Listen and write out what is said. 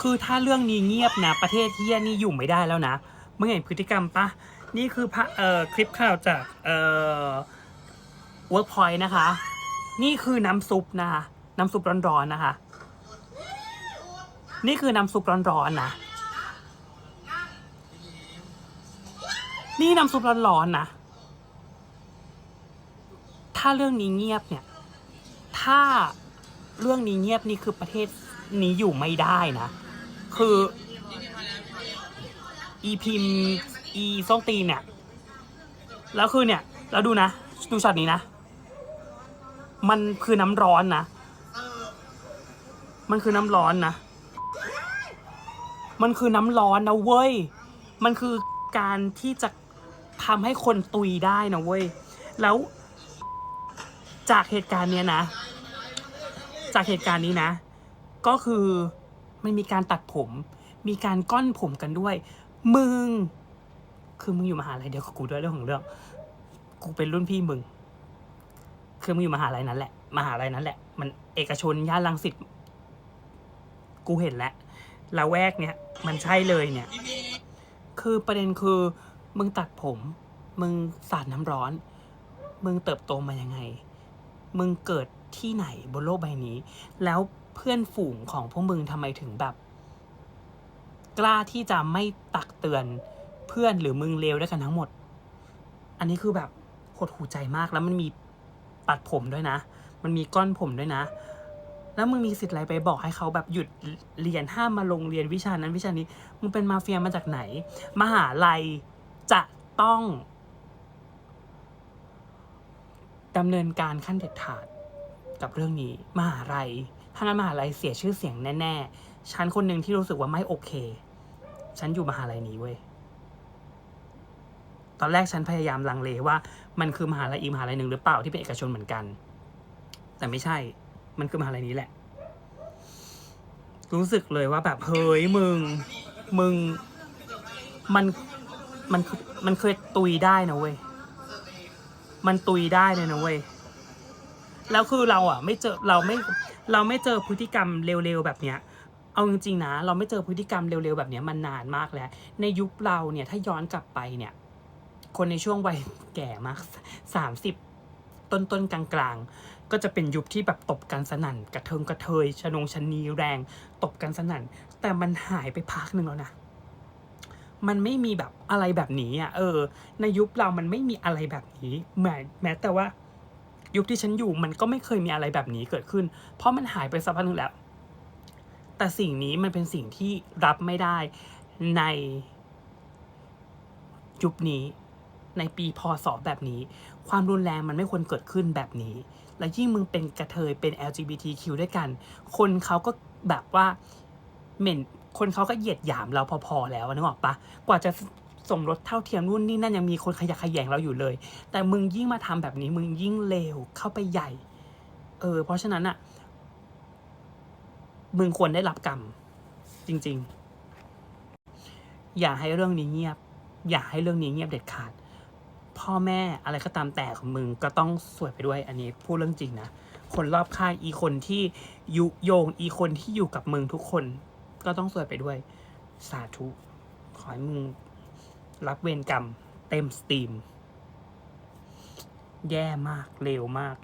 คือถ้าเรื่องนี้เงียบนะ ประเทศเฮียนี่อยู่ไม่ได้แล้วนะมึงเห็นพฤติกรรมปะนี่คือพระเอ่อคลิปข่าวจากเอ่อ Workpoint นะคะ นี่คือน้ำซุปนะคะน้ำซุปร้อนๆนะคะ นี่คือน้ำซุปร้อนๆนะนี่น้ำซุปร้อนๆนะ ถ้าเรื่องนี้เงียบเนี่ย ถ้าเรื่องนี้เงียบนี่คือประเทศนี้อยู่ไม่ได้นะ คือ อีพิมพ์อีส้มตีนเนี่ย แล้วคือเนี่ยแล้วดูนะ ดูช็อตนี้นะ มันคือน้ำร้อนนะ มันคือน้ำร้อนนะ มันคือน้ำร้อนนะเว้ย มันคือการที่จะทำให้คนตุยได้นะเว้ย แล้วจากเหตุการณ์เนี้ยนะ จากเหตุการณ์นี้นะ ก็คือ มันมีการตัดผม มีการก้อนผมกันด้วย มึง คือมึงอยู่มหาลัยเดียวกับกูด้วยเรื่องของเรื่อง กูเป็นรุ่นพี่มึง คือมึงอยู่มหาลัยนั้นแหละ มหาลัยนั้นแหละ มันเอกชนย่านรังสิต กูเห็นแล้วละแวกเนี้ยมันใช่เลยเนี่ย คือประเด็นคือ มึงตัดผม มึงสาดน้ำร้อน มึงเติบโตมายังไง มึงเกิดที่ไหนบนโลกใบนี้ แล้ว เพื่อนฝูงของพวกมึงทำไมถึงแบบ กล้าที่จะไม่ตักเตือนเพื่อนหรือมึงเลวด้วยกันทั้งหมด อันนี้คือแบบหดหูใจมากแล้วมันมีปัดผมด้วยนะ มันมีก้อนผมด้วยนะ แล้วมึงมีสิทธิ์อะไรไปบอกให้เขาแบบหยุดเรียนห้ามมาลงเรียนวิชานั้นวิชานี้ มึงเป็นมาเฟียมาจากไหน มหาลัยจะต้องดำเนินการขั้นเด็ดขาดกับเรื่องนี้มหาลัย ถ้างั้นมหาลัยเสียชื่อเสียงแน่ๆ ฉันคนหนึ่งที่รู้สึกว่าไม่โอเค ฉันอยู่มหาลัยนี้เว้ย ตอนแรกฉันพยายามลังเลว่า มันคือมหาลัยอีมหาลัยหนึ่งหรือเปล่าที่เป็นเอกชนเหมือนกัน แต่ไม่ใช่ มันคือมหาลัยนี้แหละ รู้สึกเลยว่าแบบเฮ้ยมึง มึง มัน มัน มันเคยตุยได้นะเว้ย มันตุยได้เลยนะเว้ย แล้วคือเราอะไม่เจอเราไม่เราไม่เจอพฤติกรรมเร็วๆแบบเนี้ยเอาจริงๆนะเราไม่เจอพฤติกรรมเร็วๆแบบเนี้ยมันนานมากแล้ว ในยุคเราเนี่ยถ้าย้อนกลับไปเนี่ย คนในช่วงวัยแก่มากสามสิบต้นต้นๆกลางๆ ก็จะเป็นยุคที่แบบตบกันสนั่น กระเทิงกระเทยชนงชนีแรง ตบกันสนั่น แต่มันหายไปพักหนึ่งแล้วนะ มันไม่มีแบบอะไรแบบนี้อะเออ ในยุคเรามันไม่มีอะไรแบบนี้แม้แม้แต่ว่า ยุคที่ฉันอยู่มันก็ไม่เคยมีอะไรแบบนี้เกิดขึ้น เพราะมันหายไปสักพักหนึ่งแล้ว แต่สิ่งนี้มันเป็นสิ่งที่รับไม่ได้ในยุคนี้ในปีพศแบบนี้ ความรุนแรงมันไม่ควรเกิดขึ้นแบบนี้ และยิ่งมึงเป็นกระเทยเป็น LGBTQ ด้วยกัน คนเขาก็แบบว่าเหม็นคนเขาก็เหยียดหยามเราพอๆแล้วนึกออกปะกว่าจะ สมรสเท่าเทียมนู่นนี่นั่นยังมีคนขยะขยงเราอยู่เลย แต่มึงยิ่งมาทำแบบนี้มึงยิ่งเลวเข้าไปใหญ่ เออ เพราะฉะนั้นอะมึงควรได้รับกรรม จริง ๆ อย่าให้เรื่องนี้เงียบ อย่าให้เรื่องนี้เงียบเด็ดขาด พ่อแม่อะไรก็ตามแต่ของมึงก็ต้องสวยไปด้วย อันนี้พูดเรื่องจริงนะคนรอบข้างอีคนที่ยุโยงอีคนที่อยู่กับมึงทุกคน ก็ต้องสวยไปด้วย สาธุ ขอให้มึง รับเวรกรรม เต็มสตรีม แย่มากเร็วมาก